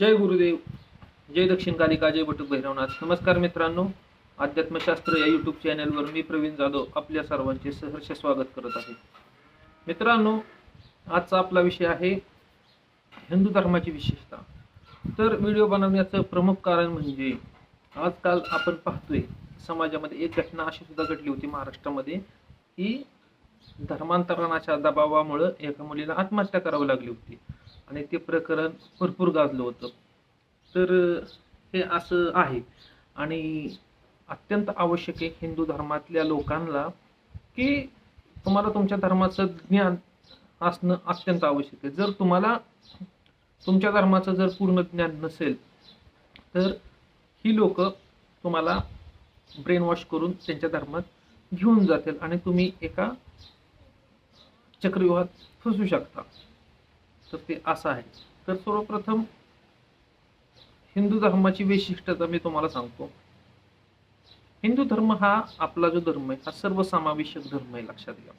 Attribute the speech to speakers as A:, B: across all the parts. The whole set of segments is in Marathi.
A: जय गुरुदेव जय दक्षिण कालिका जय बटुक भैरवनाथ. नमस्कार मित्रांनो अध्यात्मशास्त्र या यूट्यूब चॅनलवर मी प्रवीण जाधव आपल्या सर्वांचे सहर्ष स्वागत करत आहे. मित्रांनो आजचा आपला विषय आहे हिंदू धर्माची विशेषता. तर व्हिडिओ बनवण्याचं प्रमुख कारण म्हणजे आजकाल आपण पाहतोय समाजामध्ये एक घटना अशी सुद्धा घडली होती महाराष्ट्रामध्ये की धर्मांतरणाच्या दबावामुळं एका मुलीला आत्महत्या करावी लागली होती. आणि ते प्रकरण भरपूर गाजलं होतं. तर हे असं आहे. आणि अत्यंत आवश्यक आहे हिंदू धर्मातल्या लोकांना की तुम्हाला तुमच्या धर्माचं ज्ञान असणं अत्यंत आवश्यक आहे. जर तुम्हाला तुमच्या धर्माचं जर पूर्ण ज्ञान नसेल तर ही लोक तुम्हाला ब्रेन वॉश करून त्यांच्या धर्मात घेऊन जातील आणि तुम्ही एका चक्रव्यूहात फसू शकता. तर ते असं आहे. तर सर्वप्रथम हिंदू धर्माची वैशिष्ट्यता मी तुम्हाला सांगतो. हिंदू धर्म हा आपला जो धर्म आहे हा सर्वसमावेशक धर्म आहे लक्षात घ्या.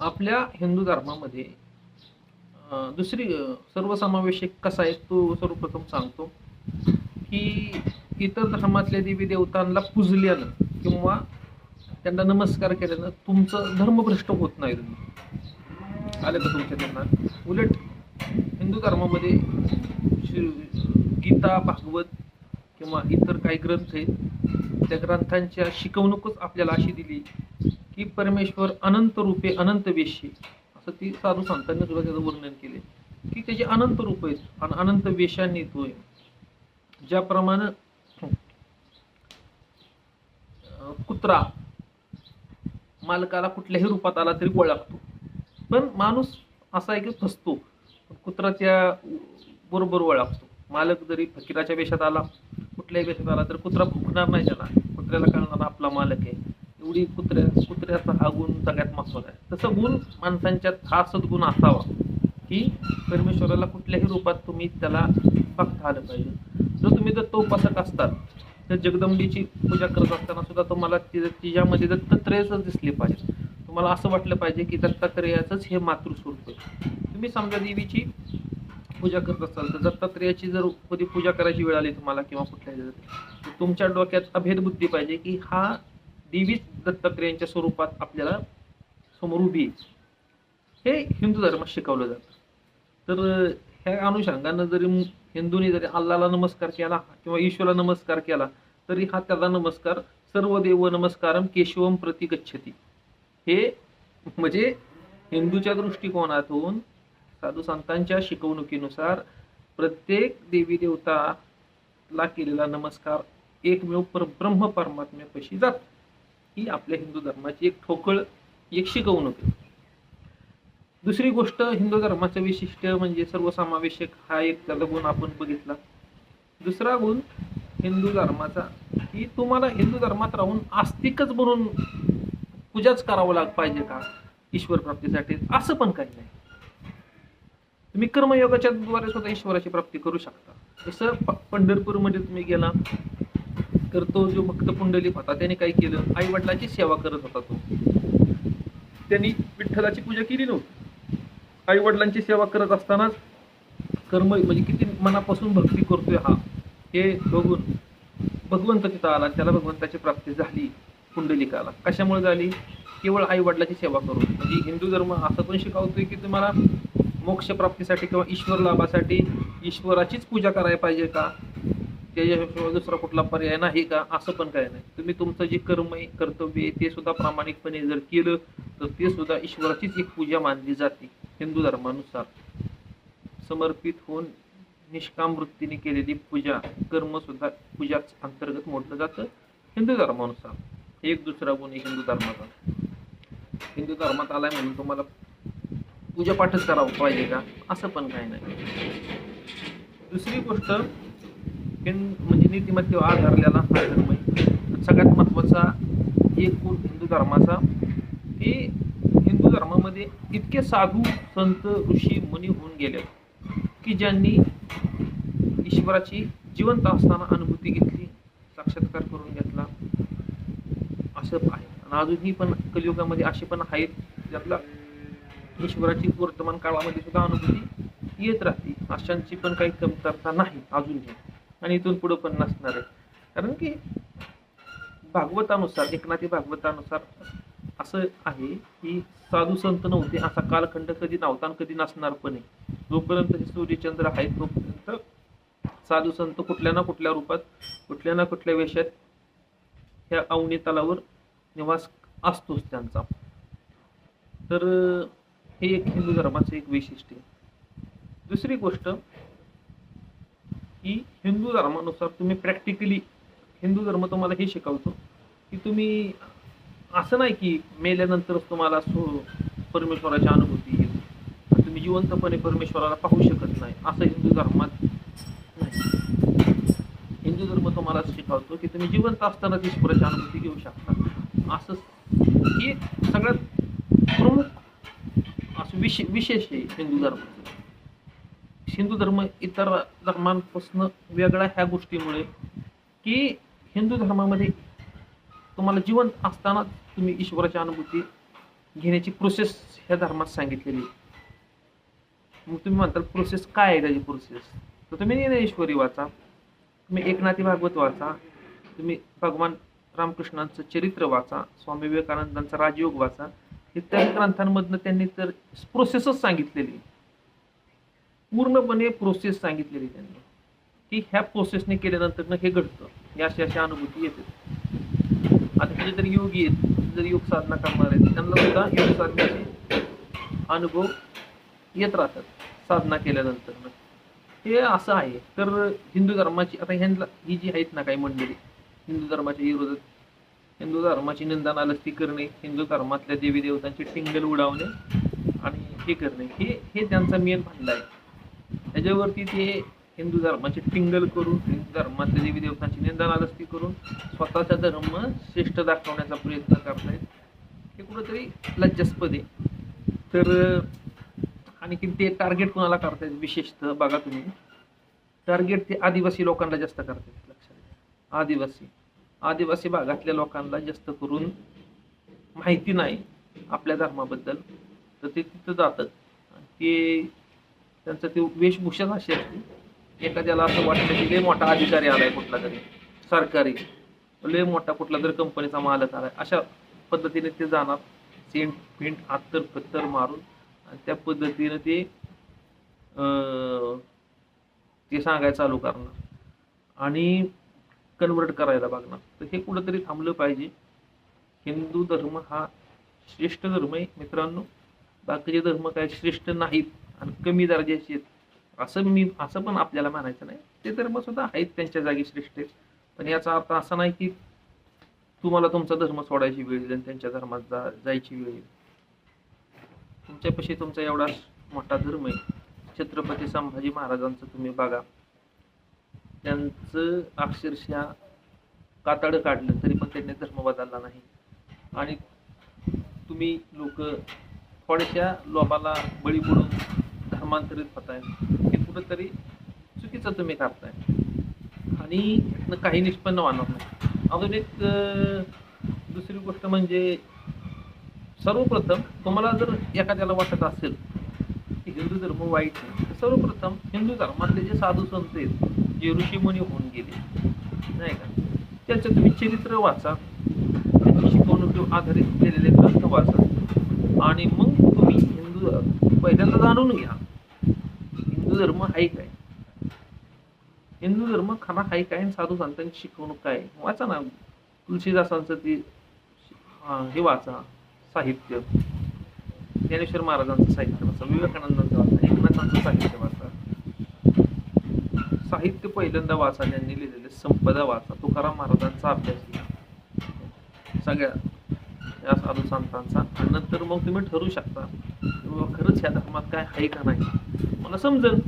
A: आपल्या हिंदू धर्मामध्ये दुसरी सर्वसमावेशक कसा आहे तो सर्वप्रथम सांगतो की इतर धर्मातल्या देवी देवतांना पूजल्यानं किंवा त्यांना नमस्कार केल्यानं तुमचं धर्मभ्रष्ट होत नाही. आलं का तुमच्या त्यांना? उलट हिंदू धर्मामध्ये श्री- गीता भागवत किंवा इतर काही ग्रंथ आहेत त्या ग्रंथांच्या शिकवणूकच आपल्याला अशी दिली की परमेश्वर अनंत रूपे अनंत वेशी असं ती साधू संतांनी सुद्धा त्याचं वर्णन केले की त्याचे अनंत रूप आहेत आणि अनंत वेशांनी येतोय ज्याप्रमाणे कुत्रा मालकाला कुठल्याही रूपात आला तरी ओळखतो पण माणूस असा आहे की फसतो. पण कुत्रा त्या बरोबर ओळखतो मालक जरी फकीराच्या वेशात आला कुठल्याही वेशात आला तर कुत्रा भुकणार नाही त्याला. कुत्र्याला कळणार आपला मालक आहे. एवढी कुत्र्या कुत्र्याचा हा गुण सगळ्यात महत्त्वाचा आहे. तसं गुण माणसांच्यात हा सद्गुण असावा की परमेश्वराला कुठल्याही रूपात तुम्ही त्याला बघता आलं पाहिजे. जर तुम्ही जर तोपासक असतात तर जगदंबीची पूजा करत असताना सुद्धा तुम्हाला ति- तिच्यामध्ये दत्तात्रेयच दिसले पाहिजे. तुम्हाला असं वाटलं पाहिजे की दत्तात्रेयाचंच हे मातृस्वरूप आहे. तुम्ही समजा देवीची पूजा करत असाल तर दत्तात्रेयाची जर कधी पूजा करायची वेळ आली तुम्हाला किंवा कुठल्याही तर तुमच्या डोक्यात अभेद बुद्धी पाहिजे की हा देवीच दत्तात्रेयांच्या स्वरूपात आपल्याला समोर उभी हे हिंदू धर्मात शिकवलं जातं. तर ह्या अनुषंगानं जरी हिंदूंनी जरी अल्लाला नमस्कार केला किंवा ईश्वरला नमस्कार केला तरी हा त्याला नमस्कार सर्व देव नमस्कारम केशवम प्रति गच्छती. हे म्हणजे हिंदूच्या दृष्टिकोनातून साधू संतांच्या शिकवणुकीनुसार प्रत्येक देवी देवताला केलेला नमस्कार एकमेव परब्रह्म परमात्म्यापाशी जात. ही आपल्या हिंदू धर्माची एक ठोकळ एक शिकवणूक आहे. दुसरी गोष्ट हिंदू धर्माचं वैशिष्ट्य म्हणजे सर्वसमावेशक हा एक त्याला गुण आपण बघितला. दुसरा गुण हिंदू धर्माचा की तुम्हाला हिंदू धर्मात राहून आस्तिकच बनून पूजाच करावं लाग पाहिजे का? ईश्वर प्राप्तीसाठी. असं पण काही नाही. तुम्ही कर्मयोगाच्या द्वारे सुद्धा ईश्वराची प्राप्ती करू शकता. जसं पंढरपूरमध्ये तुम्ही गेला तर तो जो भक्त पुंडलिक होता त्याने काय केलं? आई वडिलांची सेवा करत होता तो. त्यांनी विठ्ठलाची पूजा केली नव्हती. आई वडिलांची सेवा करत असतानाच कर्म म्हणजे किती मनापासून भक्ती करतोय हा हे बघून भगवंत तिथं आला. त्याला भगवंताची प्राप्ती झाली. पुंडलिकाला कशामुळे झाली? केवळ आई वडिलाची सेवा करून. म्हणजे हिंदू धर्म असं पण शिकवतोय की तुम्हाला मोक्ष प्राप्तीसाठी किंवा ईश्वर लाभासाठी ईश्वराचीच पूजा करायला पाहिजे का? त्याच्याशिवाय दुसरा कुठला पर्याय नाही का? असं पण काय नाही. तुम्ही तुमचं जे कर्म आहे कर्तव्य आहे ते सुद्धा प्रामाणिकपणे जर केलं तर ते सुद्धा ईश्वराचीच एक पूजा मानली जाते हिंदू धर्मानुसार. समर्पित होऊन निष्काम वृत्तीने केलेली पूजा कर्म सुद्धा पूजाच अंतर्गत मोडलं जातं हिंदू धर्मानुसार. एक दुसरा गुण आहे हिंदू धर्माचा. हिंदू धर्मात आलाय म्हणून तुम्हाला पूजापाठच करावं पाहिजे का? असं पण काही नाही. दुसरी गोष्ट हिंद म्हणजे नीतिमत्तेवर आधारलेला हा धर्म सगळ्यात महत्त्वाचा एक गुण हिंदू धर्माचा की हिंदू धर्मामध्ये इतके साधू संत ऋषी मुनी होऊन गेले की ज्यांनी ईश्वराची जिवंत असताना अनुभूती घेतली साक्षात्कार करून घेतला असं आहे. आणि अजूनही पण कलियुगामध्ये असे पण आहेत ज्यातला ईश्वराची वर्तमान काळामध्ये सुद्धा अनुभूती येत राहते. अशांची पण काही कमतरता नाही अजूनही. आणि इथून पुढं पण नसणार आहे. कारण की भागवतानुसार एकनाथी भागवतानुसार असं आहे की साधू संत नव्हते असा कालखंड कधी नव्हता आणि कधी नसणार पण आहे. जोपर्यंत हे सूर्यचंद्र आहेत तोपर्यंत साधू संत कुठल्या ना कुठल्या रूपात कुठल्या ना कुठल्या वेशात ह्या अवनी तलावर निवास असतोच त्यांचा. तर हे एक हिंदू धर्माचं एक वैशिष्ट्य आहे. दुसरी गोष्ट की हिंदू धर्मानुसार तुम्ही प्रॅक्टिकली हिंदू धर्म तुम्हाला हे शिकवतो की तुम्ही असं नाही की मेल्यानंतरच तुम्हाला सो परमेश्वराची अनुभूती येईल. तुम्ही जिवंतपणे परमेश्वराला पाहू शकत नाही असं हिंदू धर्मात नाही. हिंदू धर्म तुम्हाला शिकवतो की तुम्ही जिवंत असताना ईश्वराची अनुभूती घेऊ शकता. असं हे सगळ्यात प्रमुख असं विशे विशेष आहे हिंदू धर्माचं हिंदू धर्म इतर धर्मांपासून वेगळा ह्या गोष्टीमुळे की हिंदू धर्मामध्ये तुम्हाला जिवंत असताना तुम्ही ईश्वराची अनुभूती घेण्याची प्रोसेस ह्या धर्मात सांगितलेली आहे. मग तुम्ही म्हणताल प्रोसेस काय आहे त्याची प्रोसेस तर तुम्ही ईश्वरी वाचा तुम्ही एकनाथी भागवत वाचा तुम्ही भगवान रामकृष्णांचं चरित्र वाचा स्वामी विवेकानंदांचा राजयोग वाचा. इत्यादी ग्रंथांमधनं त्यांनी तर प्रोसेसच सांगितलेली. पूर्णपणे प्रोसेस सांगितलेली त्यांनी. की ह्या प्रोसेसने केल्यानंतर हे घडतं. या अशी अशा अनुभूती येते. आता हे जर योगी आहेत जर योग साधना करणार आहेत त्यांना सुद्धा योग साधण्याचे अनुभव येत राहतात साधना केल्यानंतर हे असं आहे. तर हिंदू धर्माची आता ह्यांना ही जी आहेत ना काही मंडळी हिंदू धर्माच्या विरोधात. हिंदू धर्माची निंदा नालस्ती करणे हिंदू धर्मातल्या देवी देवतांची टिंगल उडावणे आणि हे करणे. हे हे त्यांचा मेन भांडला आहे. त्याच्यावरती ते हिंदू धर्माची टिंगल करून हिंदू धर्मातल्या देवी देवतांची निंदा नालस्ती करून स्वतःचा धर्म श्रेष्ठ दाखवण्याचा प्रयत्न करतायत. हे कुठंतरी लज्जास्पद आहे. तर आणखी ते टार्गेट कोणाला करतायत? विशेषतः बघा तुम्ही. टार्गेट ते आदिवासी लोकांना जास्त करतायत. आदिवासी. आदिवासी भागातल्या लोकांना जास्त करून माहिती नाही आपल्या धर्माबद्दल. तर ते तिथं जातात. ते त्यांचं ते वेशभूषाच अशी असते. एखाद्याला असं वाटतं की लय मोठा अधिकारी आलाय कुठला तरी. सरकारी. लय मोठा कुठला तरी कंपनीचा मालक आलाय. अशा पद्धतीने ते जाणार. सेंट पेंट अत्तर पत्तर मारून आणि त्या पद्धतीनं ते ते सांगायला चालू करणार. आणि कन्वर्ट करायला बघणार. तर हे कुठंतरी थांबलं पाहिजे. हिंदू धर्म हा श्रेष्ठ धर्म आहे मित्रांनो. बाकीचे धर्म काय श्रेष्ठ नाहीत आणि कमी दर्जाचे आहेत. असं मी असं पण आपल्याला म्हणायचं नाही. ते धर्म सुद्धा आहेत त्यांच्या जागी श्रेष्ठ आहेत. पण याचा अर्थ असा नाही की तुम्हाला तुमचा धर्म सोडायची वेळ येईल आणि त्यांच्या धर्मात जा जायची वेळ येईल. तुमच्यापाशी तुमचा एवढा मोठा धर्म आहे. छत्रपती संभाजी महाराजांचं तुम्ही बघा. त्यांचं अक्षरशः कातडं काढलं तरी पण त्यांनी धर्म बदलला नाही. आणि तुम्ही लोक थोड्याशा लोभाला बळी पडून धर्मांतरित होताय हे कुठंतरी चुकीचं तुम्ही करताय आणि यातनं काही निष्पन्न होणार नाही. अजून एक दुसरी गोष्ट म्हणजे सर्वप्रथम तुम्हाला जर एखाद्याला वाटत असेल की हिंदू धर्म वाईट आहे तर सर्वप्रथम हिंदू धर्मातले जे साधू संत आहेत जे ऋषीमुनी होऊन गेले. नाही का? त्यांचं तुम्ही चरित्र वाचा. त्यांची शिकवणुकीवर आधारित केलेले ग्रंथ वाचा. आणि मग तुम्ही हिंदू पहिल्यांदा जाणून घ्या. हिंदू धर्म आहे काय? हिंदू धर्म खाना आहे काय साधू संतांची शिकवणूक काय? वाचा ना. तुलसीदासांचं ते हे वाचा. साहित्य. ज्ञानेश्वर महाराजांचं साहित्य वाचा. विवेकानंदांचं वाचा. एकनाथांचं साहित्य वाचा. साहित्य पहिल्यांदा वाचा त्यांनी लिहिलेले संपदा वाचा. तुकाराम महाराजांचा अभ्यास घ्या. सगळ्या या साधू संतांचा आणि नंतर मग तुम्ही ठरू शकता. खरंच ह्या धर्मात काय आहे का नाही? मला समजेल.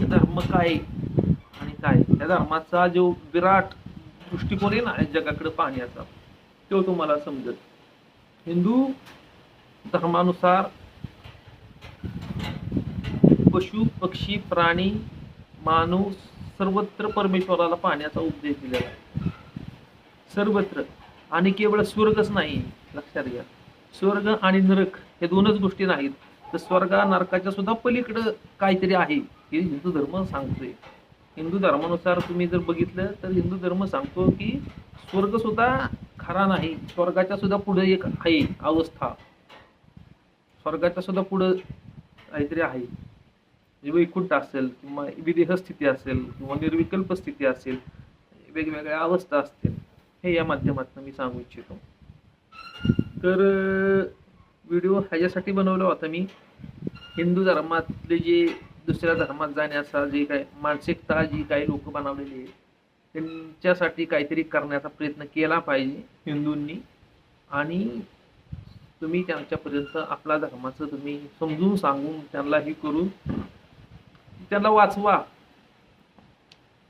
A: ते धर्म काय? आणि काय? त्या धर्माचा जो विराट दृष्टिकोन आहे ना जगाकडे पाहण्याचा तो तुम्हाला समजेल. हिंदू धर्मानुसार पशु पक्षी प्राणी माणूस सर्वत्र परमेश्वराला पाहण्याचा उपदेश दिलेला आहे. सर्वत्र. आणि केवळ स्वर्गच नाही लक्षात घ्या. स्वर्ग आणि नरक हे दोनच गोष्टी नाहीत. तर स्वर्गा नरकाच्या सुद्धा पलीकडं काहीतरी आहे हे हिंदू धर्म सांगतोय. हिंदू धर्मानुसार तुम्ही जर बघितलं तर हिंदू धर्म सांगतो की स्वर्ग सुद्धा खरा नाही. स्वर्गाच्या सुद्धा पुढे एक आहे अवस्था. स्वर्गाच्या सुद्धा पुढं काहीतरी आहे. म्हणजे वैकुंठ असेल किंवा विदेह स्थिती असेल किंवा निर्विकल्प स्थिती असेल वेगवेगळ्या अवस्था असतील हे या माध्यमातून मी सांगू इच्छितो. तर व्हिडिओ ह्याच्यासाठी बनवला होता मी हिंदू धर्मातले जे दुसऱ्या धर्मात जाण्याचा जे काय मानसिकता जी काही लोक बनवलेली आहे त्यांच्यासाठी काहीतरी करण्याचा प्रयत्न केला पाहिजे हिंदूंनी. आणि तुम्ही त्यांच्यापर्यंत आपला धर्माचं तुम्ही समजून सांगून त्यांना हे करून त्यांना वाचवा.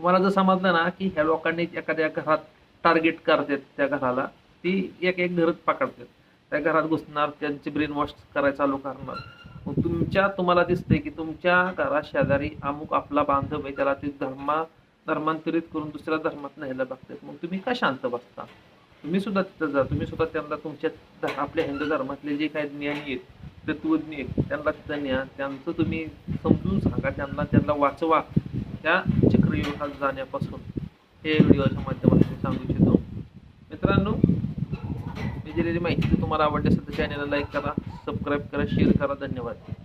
A: मला जर समजलं ना की ह्या लोकांनी एखाद्या घरात टार्गेट करतात त्या घराला ती एक एक घरच पकडतात. त्या घरात घुसणार त्यांचे ब्रेन वॉश करायला चालू करणार. मग तुमच्या तुम्हाला दिसते की तुमच्या घरात शेजारी अमुक आपला बांधव आहे त्याला ते धर्मा धर्मांतरित करून दुसऱ्या धर्मात न्यायला बघतात. मग तुम्ही का शांत बसता? तुम्ही सुद्धा तिथं जा. तुम्ही सुद्धा त्यांना तुमच्या आपल्या हिंदू धर्मातले जे काही ज्ञानी आहेत तत्वज्ञ त्यांना त्यांना त्यांचं तुम्ही समजून सांगा त्यांना त्यांना वाचवा. त्या चक्रव्यूहात जाण्यापासून. हे व्हिडिओच्या माध्यमातून मी सांगू इच्छितो. मित्रांनो मी दिलेली माहिती तुम्हाला आवडली असेल तर चॅनलला लाईक करा सबस्क्राईब करा शेअर करा. धन्यवाद.